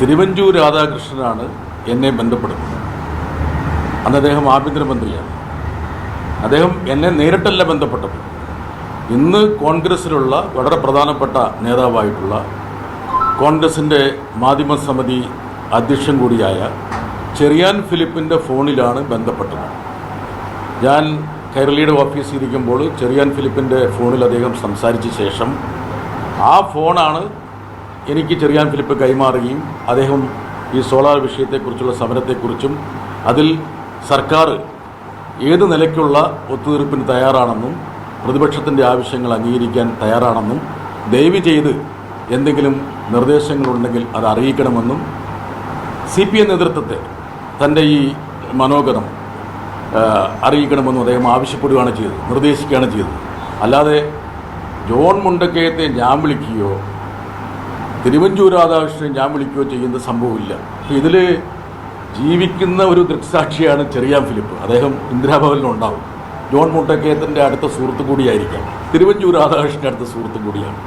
തിരുവഞ്ചൂർ രാധാകൃഷ്ണനാണ് എന്നെ ബന്ധപ്പെടുന്നത് അന്ന് അദ്ദേഹം ആഭ്യന്തരമന്ത്രിയാണ്. അദ്ദേഹം എന്നെ നേരിട്ടല്ല ബന്ധപ്പെട്ടത്. ഇന്ന് കോൺഗ്രസ്സിലുള്ള വളരെ പ്രധാനപ്പെട്ട നേതാവായിട്ടുള്ള കോൺഗ്രസിന്റെ മാധ്യമസമിതി അധ്യക്ഷൻ കൂടിയായ ചെറിയാൻ ഫിലിപ്പിന്റെ ഫോണിലാണ് ബന്ധപ്പെട്ടത്. ഞാൻ കൈരളിയുടെ ഓഫീസിൽ ഇരിക്കുമ്പോൾ ചെറിയാൻ ഫിലിപ്പിന്റെ ഫോണിൽ അദ്ദേഹം സംസാരിച്ച ശേഷം ആ ഫോണാണ് എനിക്ക് ചെറിയാൻ ഫിലിപ്പ് കൈമാറുകയും അദ്ദേഹം ഈ സോളാർ വിഷയത്തെക്കുറിച്ചുള്ള സമരത്തെക്കുറിച്ചും അതിൽ സർക്കാർ ഏത് നിലയ്ക്കുള്ള ഒത്തുതീർപ്പിന് തയ്യാറാണെന്നും പ്രതിപക്ഷത്തിന്റെ ആവശ്യങ്ങൾ അംഗീകരിക്കാൻ തയ്യാറാണെന്നും ദയവ് ചെയ്ത് എന്തെങ്കിലും നിർദ്ദേശങ്ങളുണ്ടെങ്കിൽ അത് അറിയിക്കണമെന്നും സി പി എം നേതൃത്വത്തെ തന്റെ ഈ മനോഗതം അറിയിക്കണമെന്നും അദ്ദേഹം ആവശ്യപ്പെടുകയാണ് ചെയ്തത് നിർദ്ദേശിക്കുകയാണ് ചെയ്തത്. അല്ലാതെ ജോൺ മുണ്ടക്കയത്തെ ഞാൻ വിളിക്കുകയോ തിരുവഞ്ചൂർ രാധാകൃഷ്ണൻ ഞാൻ വിളിക്കുകയോ ചെയ്യുന്ന സംഭവമില്ല. അപ്പോൾ ഇതിൽ ജീവിക്കുന്ന ഒരു ദൃക്സാക്ഷിയാണ് ചെറിയാൻ ഫിലിപ്പ്. അദ്ദേഹം ഇന്ദിരാഭവനിലുണ്ടാവും ജോൺ മുണ്ടക്കയത്തിന്റെ അടുത്ത സുഹൃത്തു കൂടിയായിരിക്കാം. തിരുവഞ്ചൂർ രാധാകൃഷ്ണന്റെ അടുത്ത സുഹൃത്തു കൂടിയാണ്.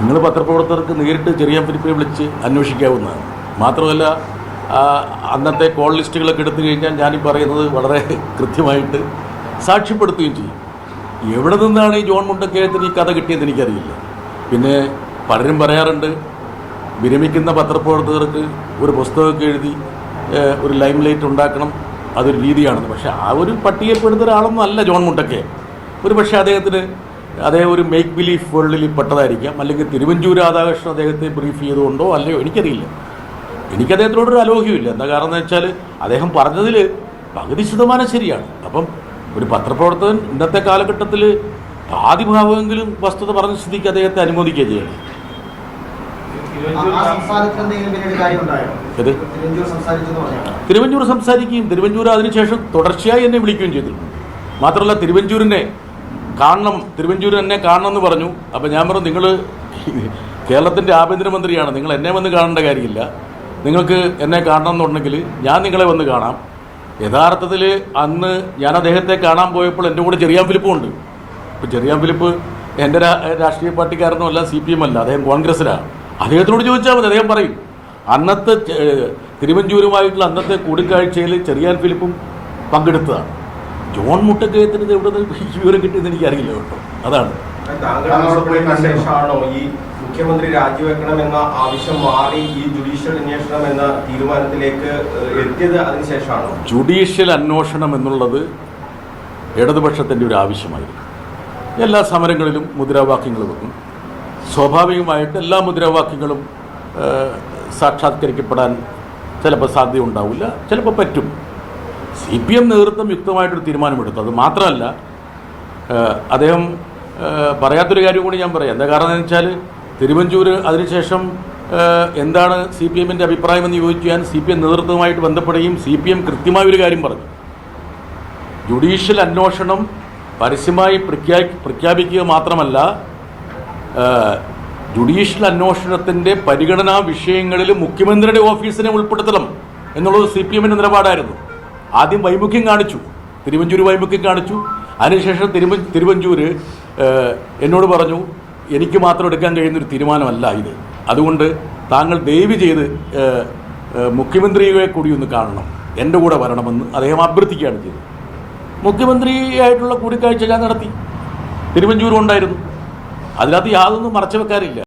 നിങ്ങൾ പത്രപ്രവർത്തകർക്ക് നേരിട്ട് ചെറിയാൻ ഫിലിപ്പിനെ വിളിച്ച് അന്വേഷിക്കാവുന്നതാണ്. മാത്രമല്ല അന്നത്തെ കോൾ ലിസ്റ്റുകളൊക്കെ എടുത്തു കഴിഞ്ഞാൽ ഞാനീ പറയുന്നത് വളരെ കൃത്യമായിട്ട് സാക്ഷ്യപ്പെടുത്തുകയും ചെയ്യും. എവിടെ നിന്നാണ് ഈ ജോൺ മുണ്ടക്കയത്തിന് ഈ കഥ കിട്ടിയെന്ന് എനിക്കറിയില്ല. പിന്നെ പലരും പറയാറുണ്ട് വിരമിക്കുന്ന പത്രപ്രവർത്തകർക്ക് ഒരു പുസ്തകമൊക്കെ എഴുതി ഒരു ലൈം ലൈറ്റ് ഉണ്ടാക്കണം അതൊരു രീതിയാണെന്ന്. പക്ഷേ ആ ഒരു പട്ടികപ്പെടുന്ന ഒരാളൊന്നും അല്ല ജോൺ മുട്ടക്കെ ഒരു പക്ഷേ അദ്ദേഹത്തിന് അദ്ദേഹം ഒരു മേക്ക് ബിലീഫ് വേൾഡിൽ പെട്ടതായിരിക്കാം. അല്ലെങ്കിൽ തിരുവഞ്ചൂർ രാധാകൃഷ്ണൻ അദ്ദേഹത്തെ ബ്രീഫ് ചെയ്തുകൊണ്ടോ അല്ലയോ എനിക്കറിയില്ല. എനിക്ക് അദ്ദേഹത്തിനോടൊരു അലോഹ്യമില്ല എന്താ കാരണം എന്ന് വെച്ചാൽ അദ്ദേഹം പറഞ്ഞതിൽ പകുതി ശതമാനം ശരിയാണ്. അപ്പം ഒരു പത്രപ്രവർത്തകൻ ഇന്നത്തെ കാലഘട്ടത്തിൽ ആദ്യ ഭാവമെങ്കിലും വസ്തുത പറഞ്ഞ സ്ഥിതിക്ക് അദ്ദേഹത്തെ അനുമോദിക്കുക ചെയ്യണം ആ സംസാരത്തിൽ എന്തെങ്കിലും പിന്നീട് കാര്യമുണ്ടായോ ഇത് തിരുവഞ്ചൂർ സംസാരിക്കുകയും തിരുവഞ്ചൂർ അതിനുശേഷം തുടർച്ചയായി എന്നെ വിളിക്കുകയും ചെയ്തു. മാത്രമല്ല തിരുവഞ്ചൂരിനെ കാണണം തിരുവഞ്ചൂർ എന്നെ കാണണം എന്ന് പറഞ്ഞു. അപ്പം ഞാൻ പറഞ്ഞു നിങ്ങൾ കേരളത്തിന്റെ ആഭ്യന്തരമന്ത്രിയാണ്. നിങ്ങൾ എന്നെ വന്ന് കാണേണ്ട കാര്യമില്ല. നിങ്ങൾക്ക് എന്നെ കാണണം എന്നുണ്ടെങ്കിൽ ഞാൻ നിങ്ങളെ വന്ന് കാണാം. യഥാർത്ഥത്തിൽ അന്ന് ഞാൻ അദ്ദേഹത്തെ കാണാൻ പോയപ്പോൾ എന്റെ കൂടെ ചെറിയാൻ ഫിലിപ്പും ഉണ്ട്. ഇപ്പോൾ ചെറിയാൻ ഫിലിപ്പ് എന്റെ രാഷ്ട്രീയ പാർട്ടിക്കാരനും അല്ല സി പി എം അല്ല. അദ്ദേഹം കോൺഗ്രസ്സിലാണ്. അദ്ദേഹത്തിനോട് ചോദിച്ചാൽ മതി അദ്ദേഹം പറയും അന്നത്തെ തിരുവഞ്ചൂരുമായിട്ടുള്ള അന്നത്തെ കൂടിക്കാഴ്ചയിൽ ചെറിയാൻ ഫിലിപ്പും പങ്കെടുത്തതാണ്. ജോൺ മുട്ടക്കയത്തിന് എവിടെ നിന്ന് വിവരം കിട്ടിയെന്ന് എനിക്കറിയില്ല കേട്ടോ. അതാണ്. മുഖ്യമന്ത്രി രാജിവെക്കണമെന്ന ആവശ്യം മാറി ഈ ജുഡീഷ്യൽ അന്വേഷണം എന്ന തീരുമാനത്തിലേക്ക് എത്തിയത് അതിനുശേഷമാണോ ജുഡീഷ്യൽ അന്വേഷണം എന്നുള്ളത് ഇടതുപക്ഷത്തിന്റെ ഒരു ആവശ്യമായിരുന്നു. എല്ലാ സമരങ്ങളിലും മുദ്രാവാക്യങ്ങൾ വെക്കും. സ്വാഭാവികമായിട്ട് എല്ലാ മുദ്രാവാക്യങ്ങളും സാക്ഷാത്കരിക്കപ്പെടാൻ ചിലപ്പോൾ സാധ്യത ഉണ്ടാവില്ല ചിലപ്പോൾ പറ്റും. സി പി എം നേതൃത്വം യുക്തമായിട്ടൊരു തീരുമാനമെടുത്തു. അത് മാത്രമല്ല അദ്ദേഹം പറയാത്തൊരു കാര്യം കൂടി ഞാൻ പറയാം. എന്താ കാരണം എന്ന് വെച്ചാൽ തിരുവഞ്ചൂർ അതിനുശേഷം എന്താണ് സി പി എമ്മിന്റെ അഭിപ്രായമെന്ന് ചോദിക്കാൻ സി പി എം നേതൃത്വവുമായിട്ട് ബന്ധപ്പെടുകയും സി പി എം കൃത്യമായ ഒരു കാര്യം പറഞ്ഞു. ജുഡീഷ്യൽ അന്വേഷണം പരസ്യമായി പ്രഖ്യാ പ്രഖ്യാപിക്കുക മാത്രമല്ല ജുഡീഷ്യൽ അന്വേഷണത്തിന്റെ പരിഗണനാ വിഷയങ്ങളിൽ മുഖ്യമന്ത്രിയുടെ ഓഫീസിനെ ഉൾപ്പെടുത്തണം എന്നുള്ളത് സി പി എമ്മിന്റെ നിലപാടായിരുന്നു. ആദ്യം വൈമുഖ്യം കാണിച്ചു. തിരുവഞ്ചൂർ വൈമുഖ്യം കാണിച്ചു. അതിനുശേഷം തിരുവ തിരുവഞ്ചൂർ എന്നോട് പറഞ്ഞു എനിക്ക് മാത്രം എടുക്കാൻ കഴിയുന്നൊരു തീരുമാനമല്ല ഇത്. അതുകൊണ്ട് താങ്കൾ ദയവ് ചെയ്ത് മുഖ്യമന്ത്രിയെ കൂടി ഒന്ന് കാണണം. എന്റെ കൂടെ വരണമെന്ന് അദ്ദേഹം അഭ്യർത്ഥിക്കുകയാണ് ചെയ്തത്. മുഖ്യമന്ത്രിയായിട്ടുള്ള കൂടിക്കാഴ്ച ഞാൻ നടത്തി. തിരുവഞ്ചൂരും ഉണ്ടായിരുന്നു. അതിനകത്ത് യാതൊന്നും മറച്ചു വെക്കാനില്ല